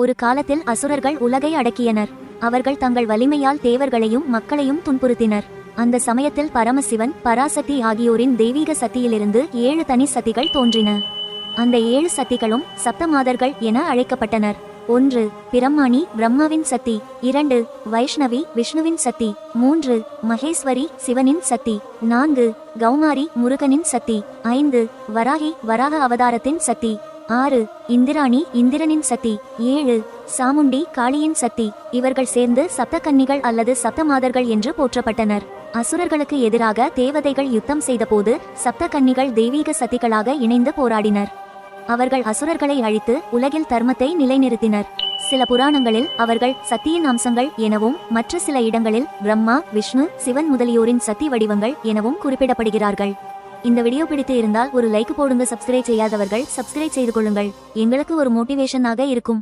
ஒரு காலத்தில் அசுரர்கள் உலகை அடக்கியனர். அவர்கள் தங்கள் வலிமையால் தேவர்களையும் மக்களையும் துன்புறுத்தினர். அந்த சமயத்தில் பரமசிவன் பராசக்தி ஆகியோரின் தெய்வீக சக்தியிலிருந்து ஏழு தனி சக்திகள் தோன்றின. அந்த ஏழு சக்திகளும் சப்தமாதர்கள் என அழைக்கப்பட்டனர். ஒன்று பிரம்மாணி பிரம்மாவின் சக்தி. இரண்டு வைஷ்ணவி விஷ்ணுவின் சக்தி. மூன்று மகேஸ்வரி சிவனின் சக்தி. நான்கு கௌமாரி முருகனின் சக்தி. ஐந்து வராகி வராக அவதாரத்தின் சக்தி. ஆறு இந்திராணி இந்திரனின் சக்தி ஏழு சாமுண்டி காளியின் சக்தி இவர்கள் சேர்ந்து சப்தகன்னிகள் அல்லது சப்தமாதர்கள் என்று போற்றப்பட்டனர். அசுரர்களுக்கு எதிராக தேவதைகள் யுத்தம் செய்தபோது சப்தகன்னிகள் தெய்வீக சக்திகளாக இணைந்து போராடினர். அவர்கள் அசுரர்களை அழித்து உலகில் தர்மத்தை நிலைநிறுத்தினர். சில புராணங்களில் அவர்கள் சக்தியின் அம்சங்கள் எனவும் மற்ற சில இடங்களில் பிரம்மா விஷ்ணு சிவன் முதலியோரின் சக்தி வடிவங்கள் எனவும் குறிப்பிடப்படுகிறார்கள். இந்த வீடியோ பிடித்து இருந்தால் ஒரு லைக் போடுங்க சப்ஸ்கிரைப் செய்யாதவர்கள் சப்ஸ்கிரைப் செய்து கொள்ளுங்கள். எங்களுக்கு ஒரு மோட்டிவேஷனாக இருக்கும்.